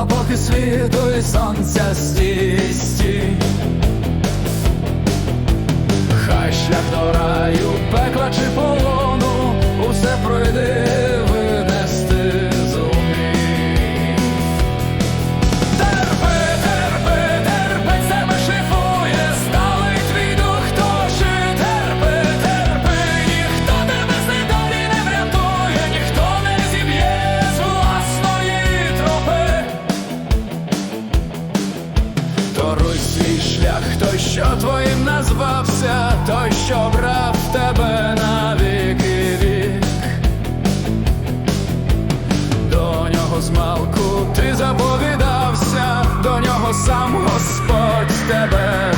Та поки світу і сонця стій, той, що твоїм назвався, той, що брав тебе на віки вік. До нього змалку ти заповідався, до нього сам Господь тебе